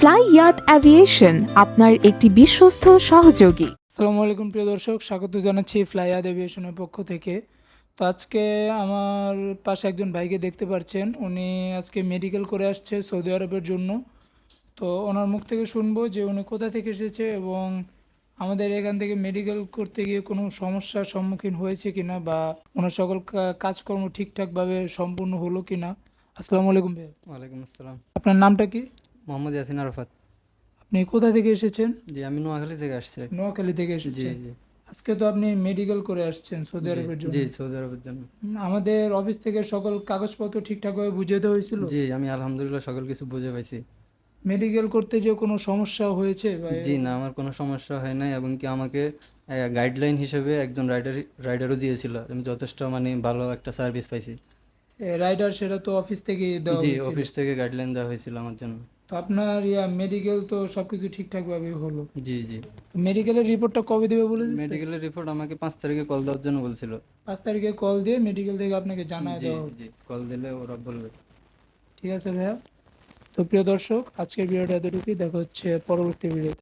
Fly ইয়াত aviation আপনার একটি বিশ্বস্ত সহযোগী। আসসালামু আলাইকুম প্রিয় দর্শক স্বাগত জানাচ্ছি ফ্লাইয়াদ অ্যাভিয়েশনের পক্ষ থেকে। তো আজকে আমার পাশে একজন ভাইকে দেখতে পাচ্ছেন। উনি আজকে মেডিকেল করে আসছে সৌদি আরবের জন্য। তো ওনার মুখ থেকে শুনব যে উনি কোথা থেকে এসেছে এবং আমাদের এখান থেকে মেডিকেল করতে গিয়ে কোনো সমস্যার সম্মুখীন হয়েছে কিনা বা ওনার সকল কাজকর্ম ঠিকঠাকভাবে সম্পূর্ণ হলো কিনা। আসসালামু আলাইকুম ভাই ওয়ালাইকুম আসসালাম। আপনার নামটা কি? মোহাম্মদ ইয়াসিন আরফাত। আপনি কোথা থেকে এসেছেন? জি আমি নোয়াখালী থেকে আসছি। নোয়াখালী থেকে জি এসেছেন? জি। আজকে তো আপনি মেডিকেল করে আসছেন সৌদি আরবের জি, জন্য। জি সৌদি আরবের জন্য। আমাদের অফিস থেকে সকল কাগজপত্র ঠিকঠাকভাবে বুঝিয়ে দেওয়া হয়েছিল? জি আমি আলহামদুলিল্লাহ সকল কিছু বুঝে পাইছি। মেডিকেল করতে যে কোনো সমস্যা হয়েছে জি না আমার কোনো সমস্যা হয় নাই এবং কি আমাকে গাইডলাইন হিসেবে একজন রাইডার রাইডারও দিয়েছিল। আমি যথেষ্ট মানে ভালো একটা সার্ভিস পাইছি। রাইডার সেটা তো অফিস থেকে দেওয়া জি অফিস থেকে গাইডলাইন দেওয়া হয়েছিল আমার জন্য। তো আপনার ইয়া মেডিকেল তো সবকিছু ঠিকঠাকভাবে হলো। জি জি। মেডিকেলের রিপোর্টটা কবে দেবে বলে মেডিকেলের রিপোর্ট আমাকে পাঁচ তারিখে কল দেওয়ার জন্য বলছিল। পাঁচ তারিখে কল দিয়ে মেডিকেল থেকে আপনাকে জানায় জি দেওয়া জি কল দিলে ওরা বলবে। ঠিক আছে ভাইয়া। তো প্রিয় দর্শক আজকের ভিডিওটা এতটুকুই। দেখা হচ্ছে পরবর্তী ভিডিওতে